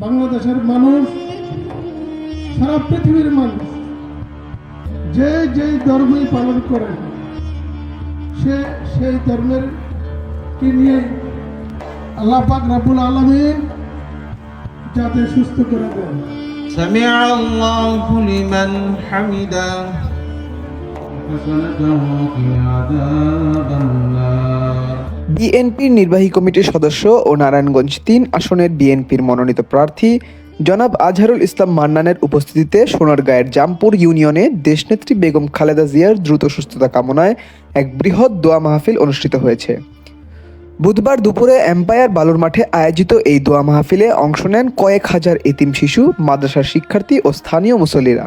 বাংলাদেশের মানুষ সারা পৃথিবীর মানুষ যে যেই ধর্মই পালন করে সে সেই ধর্মের কে নিয়ে আল্লাহ পাক রাবুল আলমিন যাতে সুস্থ করে দেন سمع الله لمن حمده فسنته في عذاب النار বিএনপির নির্বাহী কমিটির সদস্য ও নারায়ণগঞ্জ তিন আসনের বিএনপির মনোনীত প্রার্থী জনাব আজহারুল ইসলাম মান্নানের উপস্থিতিতে সোনারগাঁয়ের জামপুর ইউনিয়নে দেশনেত্রী বেগম খালেদা জিয়ার দ্রুত সুস্থতা কামনায় এক বৃহৎ দোয়া মাহফিল অনুষ্ঠিত হয়েছে বুধবার দুপুরে এম্পায়ার বালুর মাঠে আয়োজিত এই দোয়া মাহফিলে অংশ নেন কয়েক হাজার এতিম শিশু মাদ্রাসার শিক্ষার্থী ও স্থানীয় মুসল্লিরা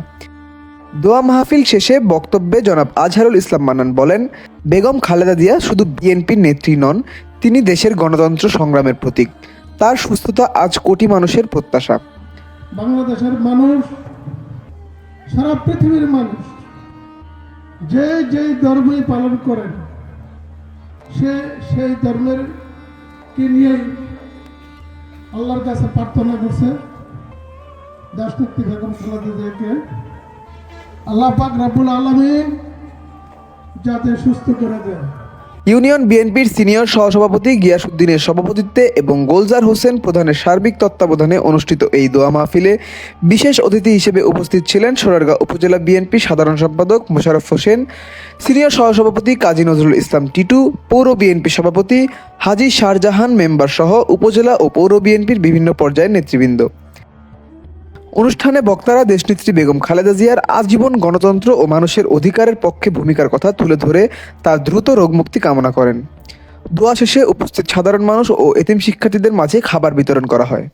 দোয়া মাহফিল শেষে বক্তব্যে জনাব আজহারুল ইসলাম মান্নান বলেন, বেগম খালেদা জিয়া শুধু বিএনপির নেত্রী নন, তিনি দেশের গণতন্ত্র সংগ্রামের প্রতীক। তার সুস্থতা আজ কোটি মানুষের প্রত্যাশা। বাংলাদেশের মানুষ, সারা পৃথিবীর মানুষ, যে যেই ধর্মই পালন করেন, সে সেই ধর্মের কে নিয়ে আল্লাহর কাছে প্রার্থনা করছে? দাসনেত্রী বেগম খালেদা জিয়াকে রাবুল যাতে সুস্থ করে দেন। ইউনিয়ন বিএনপির সিনিয়র সহসভাপতি গিয়াসউদ্দিনের সভাপতিত্বে এবং গোলজার হোসেন প্রধানের সার্বিক তত্ত্বাবধানে অনুষ্ঠিত এই দোয়া মাহফিলে বিশেষ অতিথি হিসেবে উপস্থিত ছিলেন সোনারগাঁও উপজেলা বিএনপি সাধারণ সম্পাদক মোশারফ হোসেন, সিনিয়র সহসভাপতি কাজী নজরুল ইসলাম টিটু, পৌর বিএনপি সভাপতি হাজী শাহজাহান মেম্বার সহ উপজেলা ও পৌর বিএনপির বিভিন্ন পর্যায়ের নেতৃবৃন্দ। অনুষ্ঠানে বক্তারা দেশনেত্রী বেগম খালেদা জিয়ার আজীবন গণতন্ত্র ও মানুষের অধিকারের পক্ষে ভূমিকার কথা তুলে ধরে তার দ্রুত রোগমুক্তি কামনা করেন। দোয়া শেষে উপস্থিত সাধারণ মানুষ ও এতিম শিক্ষার্থীদের মাঝে খাবার বিতরণ করা হয়।